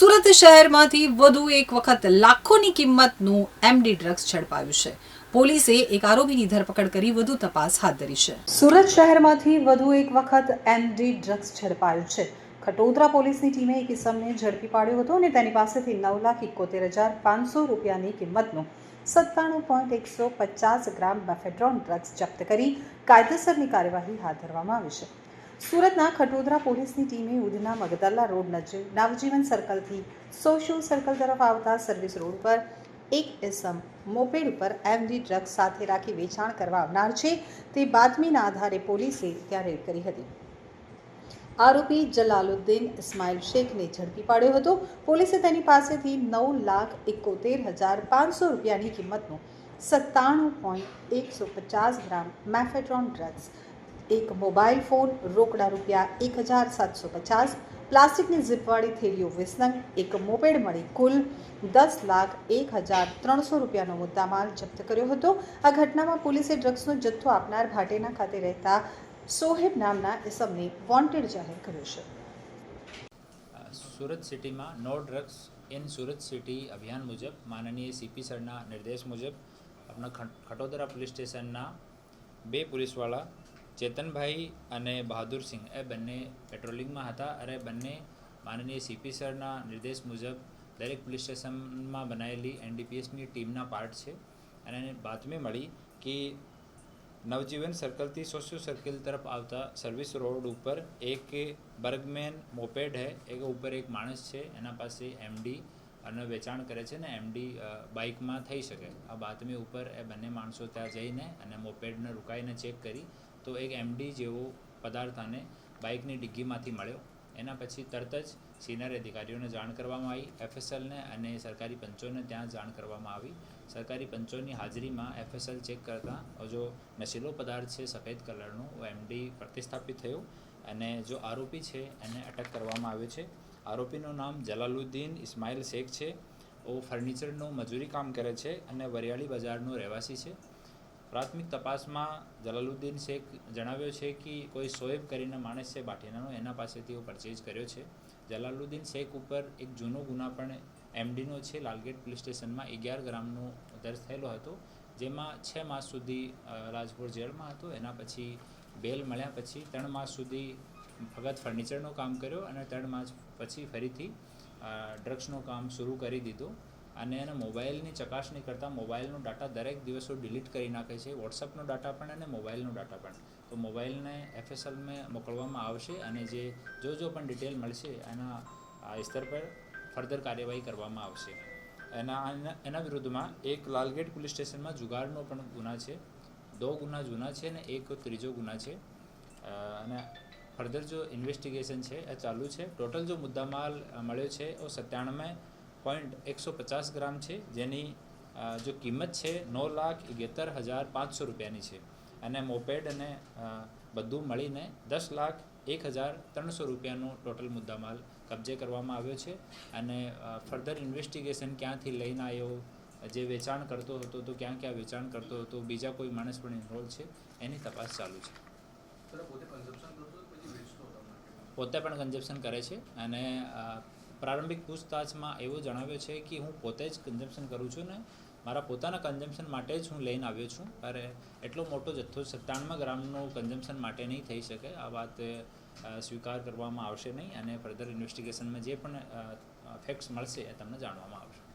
સુરત શહેરમાંથી વધુ એક વખત લાખોની કિંમતનું એમડી ડ્રગ્સ ઝડપાયું છે. પોલીસે એક આરોપીની ધરપકડ કરી વધુ તપાસ હાથ ધરી છે. સુરત શહેરમાંથી વધુ એક વખત એમડી ડ્રગ્સ ઝડપાયું છે. ખટોદરા પોલીસની ટીમે એક ઇસમને ઝડપી પાડ્યો હતો અને તેની પાસેથી નવ લાખ એકોતેર હજાર પાંચસો રૂપિયાની કિંમતનું સત્તાણું પોઈન્ટ એકસો પચાસ ગ્રામ બેફેડ્રોન ડ્રગ્સ જપ્ત કરી કાયદેસરની કાર્યવાહી હાથ ધરવામાં આવી છે. સુરતના ખટોદરા પોલીસની ટીમે ઉધના મગદલ્લા રોડ નજીક નવજીવન સર્કલથી સોશિયો સર્કલ તરફ આવતા સર્વિસ રોડ પર એક એસમ મોપેડ ઉપર એમડી ડ્રગ્સ સાથે રાખી વેચાણ કરવા આવનાર છે. તે બાતમીના આધારે પોલીસે ત્યાં રેડ કરી હતી. આરોપી જલાલુદ્દીન ઇસ્માઇલ શેખને ઝડપી પાડ્યો હતો. પોલીસે તેની પાસેથી નવ લાખ એકોતેર હજાર પાંચસો રૂપિયાની કિંમતનું સત્તાણું પોઈન્ટ એકસો પચાસ ગ્રામ મેફેટ્રોન ડ્રગ્સ એક મોબાઈલ ફોન, રોકડા રૂપિયા એક હજાર સાતસો પચાસ, પ્લાસ્ટિકની ઝીપવાળી થેલીઓ વિસનંગ એક મોપેડ મળી કુલ દસ લાખ એક હજાર ત્રણસો રૂપિયાનો મુદ્દામાલ જપ્ત કર્યો હતો. આ ઘટનામાં પોલીસે ડ્રગ્સનો જથ્થો આપનાર ભાટેના ખાતે રહેતા સોહેબ નામના ઇસમને વોન્ટેડ જાહેર કર્યો છે. સુરત સિટીમાં no drugs in Surat city અભિયાન મુજબ, માનનીય સીપી સરના નિર્દેશ મુજબ આપણા ખટોદરા પોલીસ સ્ટેશનના બે પોલીસવાળા ચેતનભાઈ અને બહાદુરસિંહ એ બંને પેટ્રોલિંગમાં હતા અને બંને માનનીય સીપી સરના નિર્દેશ મુજબ દરેક પોલીસ સ્ટેશનમાં બનાવેલી એનડીપીએસની ટીમના પાર્ટ છે. અને બાતમી મળી કે નવજીવન સર્કલથી સોશિયો સર્કલ તરફ આવતા સર્વિસ રોડ ઉપર એક બર્ગમેન મોપેડ હે, એક ઉપર એક માણસ છે, એના પાસે એમડી અને વેચાણ કરે છે ને એમડી બાઇકમાં થઈ શકે. આ બાતમી ઉપર એ બંને માણસો ત્યાં જઈને અને મોપેડને રોકાઈને ચેક કરી તો એક એમડી જેવો પદાર્થ આને બાઇકની ડિગ્ગીમાંથી મળ્યો. એના પછી તરત જ સિનિયર અધિકારીઓને જાણ કરવામાં આવી એફએસએલને અને સરકારી પંચોને ત્યાં જાણ કરવામાં આવી. સરકારી પંચોની હાજરીમાં એફએસએલ ચેક કરતાં જો નશીલો પદાર્થ છે, સફેદ કલરનો એમડી પ્રતિસ્થાપિત થયો અને જો આરોપી છે, એને અટક કરવામાં આવ્યો છે. આરોપીનું નામ જલાલુદ્દીન ઇસ્માઇલ શેખ છે. ઓ ફર્નિચરનું મજૂરી કામ કરે છે અને વરિયાળી બજારનો રહેવાસી છે. પ્રાથમિક તપાસમાં જલાલુદ્દીન શેખ જણાવ્યો છે કે કોઈ શોએબ કરીને માણસ છે બાટીનાનો એના પાસેથી એવો પરચેઝ કર્યો છે. જલાલુદ્દીન શેખ ઉપર એક જૂનો ગુના પણ એમડીનો છે. લાલગેટ પોલીસ સ્ટેશનમાં અગિયાર ગ્રામનો દર્જ થયેલો હતો, જેમાં છ માસ સુધી રાજકોટ જેલમાં હતો. એના પછી બેલ મળ્યા પછી ત્રણ માસ સુધી ફક્ત ફર્નિચરનું કામ કર્યો અને ત્રણ માસ પછી ફરીથી ડ્રગ્સનું કામ શરૂ કરી દીધું. અને એના મોબાઈલની ચકાસણી કરતાં મોબાઈલનો ડાટા દરેક દિવસો ડિલીટ કરી નાખે છે. વોટ્સઅપનો ડાટા પણ અને મોબાઈલનો ડાટા પણ. તો મોબાઈલને એફએસએલમાં મોકલવામાં આવશે અને જે, જો જો પણ ડિટેલ મળશે, એના, આ સ્તર પર ફર્ધર કાર્યવાહી કરવામાં આવશે. એના, એના- વિરુદ્ધમાં એક લાલગેટ પોલીસ સ્ટેશનમાં જુગારનો પણ ગુના છે. દો ગુના જૂના છે અને એક ત્રીજો ગુના છે. અને ફર્ધર જો ઇન્વેસ્ટિગેશન છે, એ ચાલુ છે. ટોટલ જો મુદ્દામાલ મળ્યો છે એ સત્તાણું પોઈન્ટ એકસો પચાસ ગ્રામ છે જેની જો કિંમત છે નવ લાખ એગેતર હજાર પાંચસો રૂપિયાની છે. અને મોપેડ અને બધું મળીને દસ લાખ એક હજાર ત્રણસો રૂપિયાનો ટોટલ મુદ્દામાલ કબજે કરવામાં આવ્યો છે. અને ફર્ધર ઇન્વેસ્ટિગેશન ક્યાંથી લઈને આવ્યો જે વેચાણ કરતો હતો તો ક્યાં ક્યાં વેચાણ કરતો હતો બીજા કોઈ માણસ પણ ઇન્વોલ્વ છે એની તપાસ ચાલુ છે. પોતે પણ કન્ઝપ્શન કરે છે અને પ્રારંભિક પૂછતાછમાં એવું જણાવ્યું છે કે હું પોતે જ કન્ઝમ્પશન કરું છું ને મારા પોતાના કન્ઝમ્પશન માટે જ હું લઈને આવ્યો છું. અરે, એટલો મોટો જથ્થો સત્તાણમાં ગ્રામનું કન્ઝમ્પશન માટે નહીં થઈ શકે. આ વાત સ્વીકાર કરવામાં આવશે નહીં અને ફર્ધર ઇન્વેસ્ટિગેશનમાં જે પણ ફેક્ટ્સ મળશે એ તમને જાણવામાં આવશે.